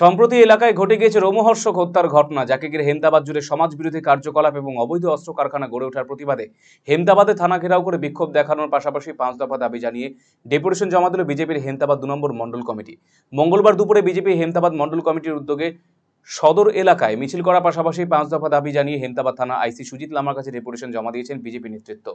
সম্প্রতি এলাকায় ঘটে গিয়েছে রোমহর্ষক হত্যার ঘটনা, যাকে ঘিরে হেমদাবাদ জুড়ে সমাজ বিরোধী কার্যকলাপ এবং অবৈধ অস্ত্র কারখানা গড়ে ওঠার প্রতিবাদে হেমদাবাদে থানা ঘেরাও করে বিক্ষোভ দেখানোর পাশাপাশি পাঁচ দফা দাবি জানিয়ে ডেপুটেশন জমা দিল বিজেপির হেমদাবাদ দু নম্বর মন্ডল কমিটি। মঙ্গলবার দুপুরে বিজেপি হেমদাবাদ মন্ডল কমিটির উদ্যোগে সদর এলাকায় মিছিল করার পাশাপাশি পাঁচ দফা দাবি জানিয়ে হেমদাবাদ থানা আইসি সুজিত লামার কাছে ডেপুটেশন জমা দিয়েছেন বিজেপি নেতৃত্ব।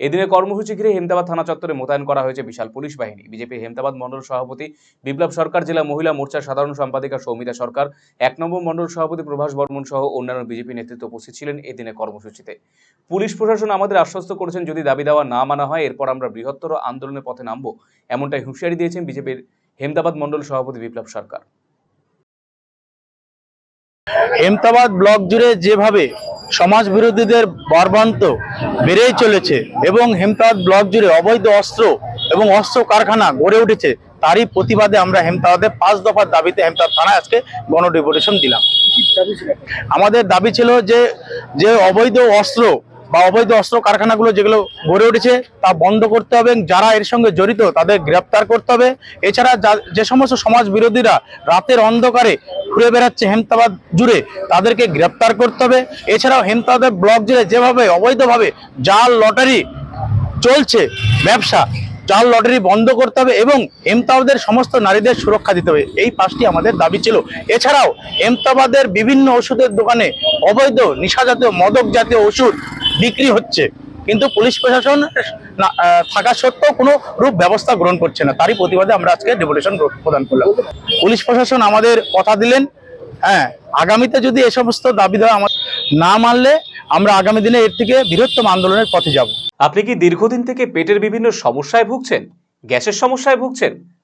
এদিনের কর্মসূচি ঘিরে হেমদাবাদ থানা চত্বরে মোতায়েন করা হয়েছে বিশাল পুলিশ বাহিনী। বিজেপি হেমদাবাদ মণ্ডল সভাপতি বিপ্লব সরকার, জেলা মহিলা মোর্চার সাধারণ সম্পাদিকা সৌমিতা সরকার, এক নম্বর মণ্ডল সভাপতি প্রভাস বর্মন সহ অন্যান্য বিজেপি নেতৃত্ব উপস্থিত ছিলেন এদিনের কর্মসূচিতে। পুলিশ প্রশাসন আমাদের আশ্বস্ত করেছেন যদি দাবি দেওয়া না মানা হয়, এরপর আমরা বৃহত্তর আন্দোলনের পথে নামব, এমনটাই হুঁশিয়ারি দিয়েছেন বিজেপির হেমদাবাদ মণ্ডল সভাপতি বিপ্লব সরকার। হেমতাবাদ ব্লক জুড়ে যেভাবে সমাজ বিরোধীদের বর্বান্ত বেড়েই চলেছে এবং হেমতাবাদ ব্লক জুড়ে অবৈধ অস্ত্র এবং অস্ত্র কারখানা গড়ে উঠেছে, তারই প্রতিবাদে আমরা হেমতাবাদে পাঁচ দফার দাবিতে হেমতাবাদ থানায় আজকে গণডেপুটেশন দিলাম। আমাদের দাবি ছিল যে যে অবৈধ অস্ত্র বা অবৈধ অস্ত্র কারখানাগুলো যেগুলো গড়ে উঠেছে, তা বন্ধ করতে হবে যারা এর সঙ্গে জড়িত তাদের গ্রেপ্তার করতে হবে। এছাড়া যে সমস্ত সমাজ বিরোধীরা রাতের অন্ধকারে ঘুরে বেড়াচ্ছে হেমতাবাদ জুড়ে, তাদেরকে গ্রেপ্তার করতে হবে। এছাড়াও হেমতাবাদের ব্লক জুড়ে যেভাবে অবৈধভাবে জাল লটারি চলছে, ব্যবসা, জাল লটারি বন্ধ করতে হবে এবং এমতাবাদের সমস্ত নারীদের সুরক্ষা দিতে হবে। এই পাঁচটি আমাদের দাবি ছিল। এছাড়াও এমতাবাদের বিভিন্ন ওষুধের দোকানে অবৈধ নিশাজাতীয় মদক জাতীয় ওষুধ বিক্রি হচ্ছে। কিন্তু পুলিশ প্রশাসন থাকা সত্ত্বেও কোনো রূপ ব্যবস্থা গ্রহণ করছে না। তারই প্রতিবাদে আমরা আজকে ডেপুটেশন প্রদান করলাম। পুলিশ প্রশাসন আমাদের কথা দিলেন। হ্যাঁ আগামীতে যদি এ সমস্ত দাবি দেওয়া আমার না মানলে, আমরা আগামী দিনে এর থেকে বৃহত্তম আন্দোলনের পথে যাব। আপনি কি দীর্ঘদিন থেকে পেটের বিভিন্ন সমস্যায় ভুগছেন? গ্যাসের সমস্যায় ভুগছেন?